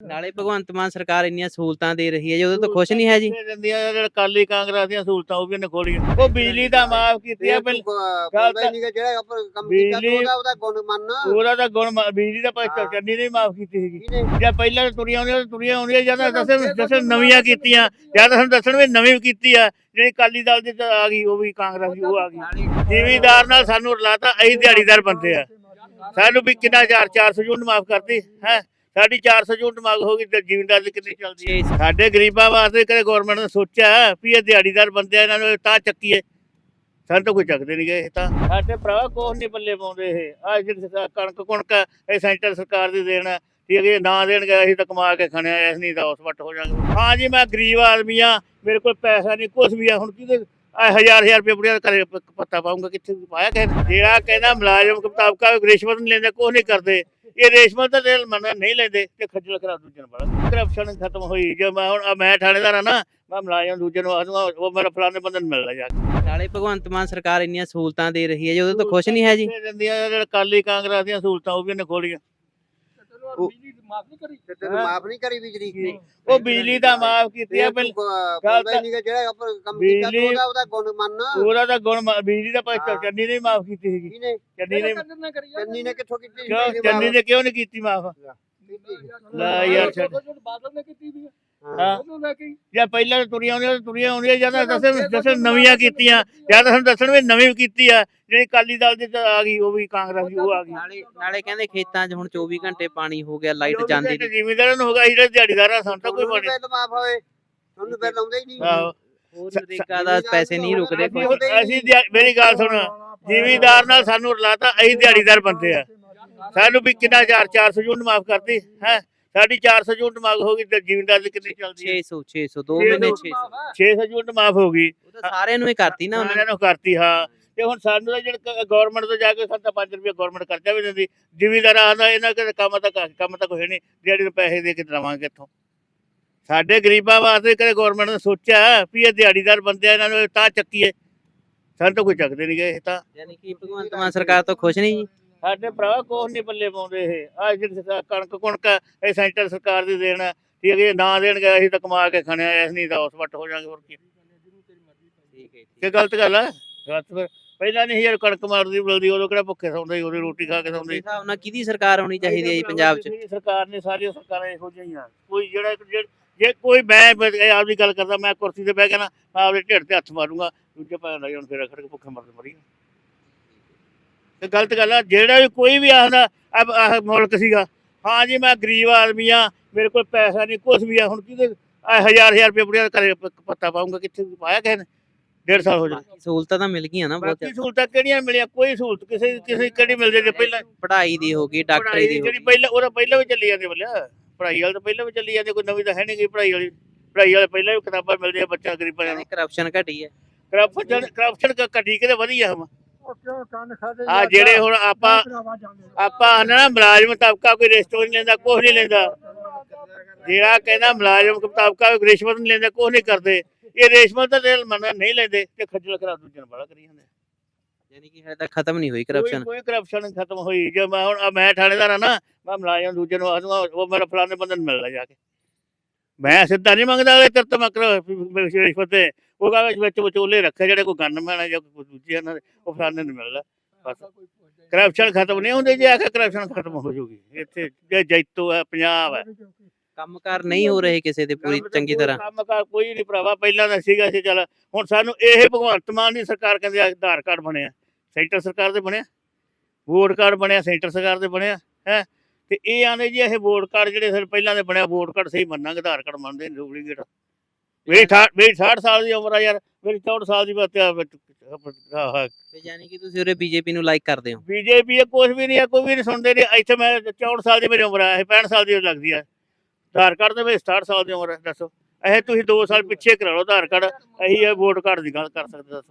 ਨਾਲੇ ਭਗਵੰਤ ਮਾਨ ਸਰਕਾਰ ਇੰਨੀਆਂ ਸਹੂਲਤਾਂ ਦੇ ਰਹੀ ਹੈ ਜੀ ਉਹਦੇ ਤੋਂ ਖੁਸ਼ ਨਹੀਂ ਹੈ ਜੀ? ਦਿੰਦੀਆਂ ਜਿਹੜੇ ਕਾਲੀ ਕਾਂਗਰਸ ਦੀਆਂ ਸਹੂਲਤਾਂ ਉਹ ਵੀ ਉਹਨੇ ਖੋਲੀਆਂ। ਉਹ ਬਿਜਲੀ ਦਾ ਮਾਫ ਕੀਤੀ ਆ ਪਹਿਲ ਗੱਲ ਤਾਂ- ਨਹੀਂ ਜਿਹੜਾ ਆਪਾਂ ਕੰਮ ਕੀਤਾ ਬਿਜਲੀ- ਉਹਦਾ ਉਹਦਾ ਗੁਣ ਮੰਨਣਾ ਉਹਦਾ ਤਾਂ ਗੁਣ ਮਾ- ਬਿਜਲੀ ਦਾ ਪੈਸਾ। ਚੰਨੀ ਨੇ ਮਾਫ ਕੀਤੀ ਸੀਗੀ। ਇਹਨੇ ਜਾਂ ਪਹਿਲਾਂ ਤਾਂ ਤੁਰੀਆਂ ਆਉਂਦੀਆਂ ਤੁਰੀਆਂ ਆਉਂਦੀਆਂ ਜਾਂ ਤਾਂ ਦੱਸਣ ਦੱਸਣ ਨਵੀਆਂ ਕੀਤੀਆਂ ਜਾਂ ਤਾਂ ਸਾਨੂੰ ਦੱਸਣ ਵੀ ਨਵੀਂ ਕੀਤੀ ਆ ਜਿਹੜੀ ਕਾਲੀ ਦਲ ਦੀ ਤਾਂ ਆ ਗਈ ਉਹ ਵੀ ਕਾਂਗਰਸ ਦੀ ਉਹ ਆ ਗਈ। ਜ਼ਿਮੀਦਾਰ ਨਾਲ ਸਾਨੂੰ ਰਲਾਤਾ ਅਸੀਂ ਦਿਹਾੜੀਦਾਰ ਬੰਦੇ ਆ। ਸਾਨੂੰ ਵੀ ਕਿੰਨਾ 4 400 ਯੂਨਿਟ ਮਾਫ ਕਰਤੀ ਹੈ? ਸਾਡੀ 400 ਯੂਨਿਟ ਮਾਫ ਹੋ ਗਈ ਤੇ ਜ਼ਿਮੀਦਾਰ ਦੀ ਕਿੰਨੀ ਚੱਲਦੀ ਹੈ? ਸਾਡੇ ਗਰੀਬਾਂ ਵਾਸਤੇ ਕਦੇ ਗਵਰਨਮੈਂਟ ਨੇ ਸੋਚਿਆ ਵੀ ਇਹ ਦਿਹਾੜੀਦਾਰ ਬੰਦੇ ਇਹਨਾਂ ਨੂੰ ਤਾਂ ਚੱਕੀਏ। ਸਾਨੂੰ ਤਾਂ ਕੋਈ ਚੱਕਦੇ ਨਹੀਂ ਗਏ ਇਹ ਤਾਂ। ਸਾਡੇ ਭਰਾ ਕੋਹ ਨਹੀਂ ਪੱਲੇ ਪਾਉਂਦੇ ਇਹ। ਆ ਜਿਹੜੀ ਕਣਕ ਕੁਣਕ ਇਹ ਸੈਂਟਰ ਸਰਕਾਰ ਦੀ ਦੇਣ ਠੀਕ ਹੈ ਨਾ ਦੇਣਗੇ ਅਸੀਂ ਤਾਂ ਕਮਾ ਕੇ ਖਾਣਿਆ ਐਸ ਨਹੀਂ ਤਾਂ ਉਸ ਵੱਟ ਹੋ ਜਾਾਂਗੇ ਹਾਂ ਜੀ ਮੈਂ ਗਰੀਬ ਆਦਮੀ ਆ ਮੇਰੇ ਕੋਲ ਪੈਸਾ ਨਹੀਂ ਕੁਝ ਵੀ ਆ ਹੁਣ ਕਿਹਦੇ ਹਜ਼ਾਰ ਹਜ਼ਾਰ ਰੁਪਏ ਬੁੜੀਆਂ ਘਰੇ ਪੱਤਾ ਪਾਉਂਗਾ ਕਿੱਥੇ ਪਾਇਆ ਨੇ? ਜਿਹੜਾ ਕਹਿੰਦਾ ਮੁਲਾਜ਼ਮ ਮੁਤਾਬਕਾ ਰਿਸ਼ਵਤ ਨਹੀਂ ਲੈਂਦੇ ਕੁਛ ਨਹੀਂ ਕਰਦੇ। ਇਹ ਰਿਸ਼ਵਤ ਤਾਂ ਦੇਣ ਮੰਨ ਨਹੀਂ ਲੈਂਦੇ ਤੇ ਖੱਜਲ ਕਰਾ ਦੂਜੇ ਨੂੰ ਬੜਾ ਕਰਪਸ਼ਨ ਖਤਮ ਹੋਈ। ਜੇ ਮੈਂ ਹੁਣ ਮੈਂ ਥਾਣੇਦਾਰ ਆ ਨਾ ਮੈਂ ਮੁਲਾਜ਼ਮ ਦੂਜੇ ਨੂੰ ਆਦੂਗਾ ਉਹ ਮੇਰਾ ਫਲਾਣੇ ਬੰਦੇ ਨੂੰ ਮਿਲਦਾ ਜਾ ਕੇ। ਨਾਲੇ ਭਗਵੰਤ ਮਾਨ ਸਰਕਾਰ ਇੰਨੀਆਂ ਸਹੂਲਤਾਂ ਦੇ ਰਹੀ ਹੈ ਜੀ ਉਹਦੇ ਤੋਂ ਖੁਸ਼ ਨਹੀਂ ਹੈ ਜੀ? ਦਿੰਦੀਆਂ ਜਿਹੜੇ ਕਾਲੀ ਕਾਂਗਰਸ ਦੀਆਂ ਸਹੂਲਤਾਂ ਉਹ ਵੀ ਉਹਨੇ ਖੋਲੀਆਂ। ਤੇ ਤੈਨੂੰ ਮਾਫ ਨਹੀਂ ਕਰੀ ਬਿਜਲੀ? ਉਹ ਬਿਜਲੀ ਦਾ ਮਾਫ ਕੀਤੀ ਆ ਪਹਿਲ। ਗੱਲ ਤਾਂ- ਨਹੀਂ ਜਿਹੜਾ ਆਪਾਂ ਕੰਮ ਕੀਤਾ ਉਹਦਾ ਉਹਦਾ ਗੁਣ ਮੰਨਣਾ ਉਹਦਾ ਤਾਂ ਗੁਣ ਬਿਜਲੀ ਦਾ ਪੈਸਾ ਹਾਂ। ਚੰਨੀ ਨੇ ਮਾਫ ਕੀਤੀ ਸੀਗੀ। ਚੰਨੀ ਨੇ ਚੰਨੀ ਨੇ ਕਿੱਥੋਂ ਕੀਤੀ? ਚੰਨੀ? ਨੇ ਕਿਉਂ ਨਹੀਂ ਕੀਤੀ ਮਾਫ? ਲੈ ਯਾਰ ਛੱਡ। ਬਾਦਲ ਨੇ ਕੀਤੀ ਵੀ ਹਾਂ। ਉਹਨੂੰ ਲੈ ਕੇ ਜਾਂ ਪਹਿਲਾਂ ਤੁਰੀਆਂ ਆਉਂਦੀਆਂ ਤੁਰੀਆਂ ਆਉਂਦੀਆਂ ਜਾਂ ਤਾਂ ਦੱਸਣ ਦੱਸਣ ਨਵੀਆਂ ਕੀਤੀਆਂ ਜਾਂ ਤਾਂ ਸਾਨੂੰ ਦੱਸਣ ਵੀ ਨਵੀਂ ਕੀਤੀ ਆ ਜਿਹੜੀ ਕਾਲੀ ਦਲ ਦੀ ਤਾਂ ਆ ਗਈ ਉਹ ਵੀ ਕਾਂਗਰਸ ਦੀ ਉਹ ਆ ਗਈ। ਨਾਲੇ ਨਾਲੇ ਕਹਿੰਦੇ ਖੇਤਾਂ 'ਚ ਹੁਣ 24 ਘੰਟੇ ਪਾਣੀ ਹੋ ਗਿਆ ਲਾਈਟ ਜਾਂਦੀ ਨਹੀਂ। ਜ਼ਿਮੀਦਾਰਾਂ ਨੂੰ ਹੋਗਾ ਜਿਹੜੇ ਦਿਹਾੜੀਦਾਰਾਂ ਸਾਨੂੰ ਤਾਂ ਕੋਈ ਬਣੇ ਬਿੱਲ ਮਾਫ ਹੋਏ ਤੁਹਾਨੂੰ ਬਿੱਲ ਆਉਂਦਾ ਹੀ ਨਹੀਂ। ਆਹੋ। ਹੋਰ ਦਾ ਪੈਸੇ ਨਹੀਂ ਰੁਕਦੇ ਅਸੀਂ ਕੋਈ। ਮੇਰੀ ਗੱਲ ਸੁਣ ਜ਼ਿਮੀਦਾਰ ਨਾਲ ਸਾਨੂੰ ਰਲਾਤਾ ਅਸੀਂ ਦਿਹਾੜੀਦਾਰ ਬੰਦੇ ਆ। ਸਾਨੂੰ ਵੀ ਕਿੰਨਾ 4 400 ਯੂਨਿਟ ਮਾਫ ਕਰਤੀ ਹੈ? ਸਾਡੀ 400 ਯੂਨਿਟ ਮਾਫ ਹੋ ਗਈ ਤੇ ਜ਼ਿਮੀਦਾਰ ਦੀ ਕਿੰਨੀ ਚੱਲਦੀ ਹੈ? 600 600 ਦੋ ਮਹੀਨੇ ਸੌ। 600 600 ਯੂਨਿਟ ਮਾਫ ਹੋ ਗਈ। ਉਹ ਤਾਂ ਸਾਰਿਆਂ ਨੂੰ ਹੀ ਕਰਤੀ ਨਾ ਉਹਨਾਂ। ਨੂੰ ਕਰਤੀ ਹਾਂ। ਤੇ ਹੁਣ ਸਾਨੂੰ ਤਾਂ ਜਿਹੜਾ ਗਵਰਨਮੈਂਟ ਤੋਂ ਜਾ ਕੇ ਸਾਨੂੰ ਤਾਂ 5 ਰੁਪਏ ਗਵਰਨਮੈਂਟ ਖਰਚਾ ਵੀ ਦਿੰਦੀ। ਜ਼ਿਮੀਦਾਰ ਆਂਦਾ ਇਹਨਾਂ ਕੋਲ ਕੰਮ ਤਾਂ ਕੰਮ ਤਾਂ ਕੋਈ ਨਹੀਂ ਜਿਹੜੀ ਨੂੰ ਪੈਸੇ ਦੇ ਕੇ ਦਵਾਂਗੇ ਇੱਥੋਂ। ਸਾਡੇ ਗਰੀਬਾਂ ਵਾਸਤੇ ਕਦੇ ਗਵਰਨਮੈਂਟ ਨੇ ਸੋਚਿਆ ਵੀ ਇਹ ਦਿਹਾੜੀਦਾਰ ਬੰਦੇ ਇਹਨਾਂ ਨੂੰ ਤਾਂ ਚੱਕੀਏ। ਸਾਨੂੰ ਤਾਂ ਕੋਈ ਚੱਕਦੇ ਨਹੀਂ ਗਏ ਇਹ ਤਾਂ। ਯਾਨੀ ਕਿ ਭਗਵੰਤ ਮਾਨ ਸਰਕਾਰ ਤੋਂ ਖੁਸ਼ ਨਹੀਂ ਜੀ। ਸਾਡੇ ਭਰਾ ਕੋਹ ਨਹੀਂ ਪੱਲੇ ਪਾਉਂਦੇ ਇਹ। ਆ ਜਿਹੜੀ ਸਰਕਾਰ- ਕਣਕ ਕੁਣਕ ਇਹ ਸੈਂਟਰ ਸਰਕਾਰ ਦੀ ਦੇਣ ਆ। ਠੀਕ ਹੈ ਜੀ, ਨਾ ਦੇਣਗੇ ਅਸੀਂ ਤਾਂ ਕਮਾ ਕੇ ਖਾਣਿਆ ਐਸ ਨਹੀਂ ਤਾਂ ਉਸ ਵੱਟ ਹੋ ਜਾਾਂਗੇ ਹੋਰ ਕੀ। ਠੀਕ ਹੈ ਕਿ ਗਲਤ ਗੱਲ ਆ। ਗਲਤ ਫਿਰ ਪਹਿਲਾਂ ਨਹੀਂ ਯਾਰ ਕਣਕ ਮਾਰਦੀ ਬਲਦੀ ਉਦੋਂ ਕਿਹੜਾ ਭੁੱਖੇ ਸੌਂਦੇ ਸੀ, ਉਦੋਂ ਰੋਟੀ ਖਾ ਕੇ ਸੌਂਦੇ ਸੀ। ਹਿਸਾਬ ਨਾਲ ਕਿਹਦੀ ਸਰਕਾਰ ਹੋਣੀ ਚਾਹੀਦੀ ਹੈ ਜੀ ਪੰਜਾਬ 'ਚ? ਸਰਕਾਰ ਨੇ ਸਾਰੀਆਂ ਸਰਕਾਰਾਂ ਇਹੋ ਜਿਹੀਆਂ ਹੀ ਕੋਈ ਜਿਹੜਾ ਜਿਹੜਾ- ਜੇ ਕੋਈ ਮੈਂ ਬ- ਇਹ ਆਪਦੀ ਗੱਲ ਕਰਦਾ ਮੈਂ ਕੁਰਸੀ ਤੇ ਬਹਿ ਕੇ ਨਾ ਆਪਦੇ ਢਿੱਡ ਤੇ ਹੱਥ ਮਾਰੂੰਗਾ ਦੂਜੇ ਭਾਵੇਂ ਲੱਗ ਜਾਣ ਫਿਰ ਖੜ ਕੇ ਭੁੱਖੇ ਮਰਦੇ ਮਰੀ ਤੇ ਗਲਤ ਗੱਲ ਆ ਜਿਹੜਾ ਵੀ ਕੋਈ ਵੀ ਆਖਦਾ ਆਹ ਮੁਲਕ ਸੀਗਾ। ਹਾਂ ਜੀ ਮੈਂ ਗਰੀਬ ਆਦਮੀ ਆ ਮੇਰੇ ਕੋਲ ਪੈਸਾ ਨਹੀਂ ਕੁਝ ਵੀ ਆ ਹੁਣ ਕਿਹਦੇ ਆ ਹਜ਼ਾਰ ਹਜ਼ਾਰ ਰੁਪਏ ਬੁੜੀਆਂ ਪ- ਪੱਤਾ ਪਾਉਂਗਾ ਕਿੱਥੇ ਪਾਇਆ ਕਿਸੇ ਨੇ? ਡੇਢ ਸਾਲ ਹੋ ਬਾਕੀ ਸਹੂਲਤਾਂ ਤਾਂ ਮਿਲ ਗਈਆਂ ਨਾ ਬਹੁਤ ਬਾਕੀ ਸਹੂਲਤਾਂ ਕਿਹੜੀਆਂ ਮਿਲੀਆਂ? ਕੋਈ ਸਹੂਲਤ ਕਿਸੇ ਕਿਸੇ ਕਿਹੜੀ ਮਿਲ ਜੇ ਪਹਿਲਾਂ? ਪੜ੍ਹਾਈ ਦੀ ਹੋ ਗਈ ਡਾਕਟਰੀ ਦੀ ਹੋ ਜਿਹੜੀ ਪਹਿਲਾਂ ਉਹਦਾ ਪਹਿਲਾਂ ਵੀ ਚੱਲੀ ਜਾਂਦੀ ਬੱਲਿਆ। ਪੜ੍ਹਾਈ ਵਾਲੀ ਤਾਂ ਪਹਿਲਾਂ ਵੀ ਚੱਲੀ ਜਾਂਦੀ ਕੋਈ ਨਵੀਂ ਤਾਂ ਹੈ ਨਹੀਂ ਗਈ ਪੜ੍ਹਾਈ ਵਾਲੀ। ਪੜ੍ਹਾਈ ਵਾਲੇ ਪਹਿਲਾਂ ਵੀ ਕਿਤਾਬਾਂ ਮਿਲਦੀਆਂ ਬੱਚਾ ਗਰੀਬਾਂ ਨੂੰ। ਕਰਪਸ਼ਨ ਘਟੀ ਹੈ। ਕਰਪਸ਼ਨ ਕਰਪਸ਼ਨ ਘਟੀ ਕਿਤੇ ਵਧੀਆ ਹਮ ਕਿਉਂ ਕੰਨ ਖਾਦੇ ਆ ਜਿਹੜੇ ਹੁਣ ਆਪਾਂ ਆਪਾਂ ਨਾ ਮੁਲਾਜ਼ਮ ਤਬਕਾ ਕੋਈ ਰਿਸ਼ਵਤ ਨਹੀਂ ਲੈਂਦਾ ਕੁਝ ਨਹੀਂ ਲੈਂਦਾ। ਜਿਹੜਾ ਕਹਿੰਦਾ ਮੁਲਾਜ਼ਮ ਤਬਕਾ ਕੋਈ ਰਿਸ਼ਵਤ ਨਹੀਂ ਲੈਂਦਾ ਕੁਝ ਨਹੀਂ ਕਰਦੇ। ਇਹ ਰਿਸ਼ਵਤ ਤਾਂ ਨਹੀਂ ਲੈਂਦੇ ਤੇ ਖੱਜਲ ਕਰਾ ਦੂਜੇ ਨੂੰ ਬੜਾ ਕਰੀ ਜਾਂਦੇ ਯਾਨੀ ਕਿ ਹਲੇ ਤੱਕ ਖਤਮ ਨਹੀਂ ਹੋਈ ਕਰਪਸ਼ਨ ਕੋਈ ਕਰਪਸ਼ਨ ਖਤਮ ਹੋਈ। ਜੇ ਮੈਂ ਹੁਣ ਮੈਂ ਥਾਣੇਦਾਰ ਆ ਨਾ ਮੈਂ ਮੁਲਾਜ਼ਮ ਦੂਜੇ ਨੂੰ ਆਦੂਗਾ ਉਹ ਮੇਰਾ ਫਲਾਣੇ ਬੰਦੇ ਨੂੰ ਮਿਲਦਾ ਜਾ ਕੇ। ਮੈਂ ਸਿੱਧਾ ਨਹੀਂ ਮੰਗਦਾ ਇਹ ਤੇਰੇ ਤੋਂ ਮੈਂ ਕਰ ਰਿਸ਼ਵਤ ਤੇ। ਉਹ ਕਹਿੰਦਾ ਵਿੱਚ ਵਿਚੋਲੇ ਰੱਖੇ ਜਿਹੜੇ ਕੋਈ ਗਨਮੈਨ ਆ ਜਾਂ ਕੋਈ ਦੂਜੇ ਇਹਨਾਂ ਦੇ ਉਹ ਫਲਾਣੇ ਨੂੰ ਮਿਲਦਾ। ਬਸ। ਕਰਪਸ਼ਨ ਖਤਮ ਨਹੀਂ ਹੁੰਦੇ ਜੇ ਆਖੇ ਕਰਪਸ਼ਨ ਖਤਮ ਹੋ ਜੂਗੀ। ਇੱਥੇ ਜੇ ਜੈਤੋ ਹੈ ਪੰਜਾਬ ਹੈ। ਕੰਮਕਾਰ ਨਹੀਂ ਹੋ ਰਹੇ ਕਿਸੇ ਦੇ ਪੂਰੀ ਚੰਗੀ ਤਰ੍ਹਾਂ। ਕੰਮ ਕਾਰ ਕੋਈ ਨਹੀਂ ਭਰਾਵਾ ਪਹਿਲਾਂ ਤਾਂ ਸੀਗਾ ਸੀ ਚੱਲ ਹੁਣ ਸਾਨੂੰ ਇਹ ਭਗਵੰਤ ਮਾਨ ਦੀ ਸਰਕਾਰ ਕਹਿੰਦੇ ਆਧਾਰ ਕਾਰਡ ਬਣਿਆ। ਸੈਂਟਰ ਸਰਕਾਰ ਦੇ ਬਣਿਆ। ਵੋਟ ਕਾਰਡ ਬਣਿਆ ਸੈਂਟਰ ਸਰਕਾਰ ਦੇ ਬਣਿਆ ਹੈ। ਤੇ ਇਹ ਆਂਦੇ ਜੀ ਇਹ ਵੋਟ ਕਾਰਡ ਜਿਹੜੇ ਫਿਰ ਪਹਿਲਾਂ ਦੇ ਬਣਿਆ ਵੋਟ ਕਾਰਡ ਸਹੀ ਮੰਨਾਂਗੇ ਆਧਾਰ ਕਾਰਡ ਮੰਨਦੇ ਡੁਪਲੀਕੇਟ ਮੇਰੀ 68 ਮੇਰੀ 68 ਸਾਲ ਦੀ ਉਮਰ ਆ ਯਾਰ ਮੇਰੀ 64 ਸਾਲ ਦੀ ਬੱਤਿਆ ਤੇ ਯਾਨੀ ਕਿ ਤੁਸੀਂ ਉਰੇ ਬੀਜੇਪੀ ਨੂੰ ਲਾਈਕ ਕਰਦੇ ਹੋ। ਬੀਜੇਪੀ ਇਹ ਕੁਝ ਵੀ ਨਹੀਂ ਹੈ ਕੋਈ ਵੀ ਨਹੀਂ ਸੁਣਦੇ ਨੇ ਇੱਥੇ ਮੈਂ 64 ਸਾਲ ਦੀ ਮੇਰੀ ਉਮਰ ਆ ਇਹ 65 ਸਾਲ ਦੀ ਲੱਗਦੀ ਆ। ਆਧਾਰ ਕਾਰਡ ਦੇ ਵਿੱਚ 67 ਸਾਲ ਦੀ ਉਮਰ ਹੈ ਦੱਸੋ। ਇਹ ਤੁਸੀਂ 2 ਸਾਲ ਪਿੱਛੇ ਕਰਾ ਲਓ ਆਧਾਰ ਕਾਰਡ ਅਸੀਂ ਇਹ ਵੋਟ ਕਾਰਡ ਦੀ ਗੱਲ ਕਰ ਸਕਦੇ ਦੱਸੋ।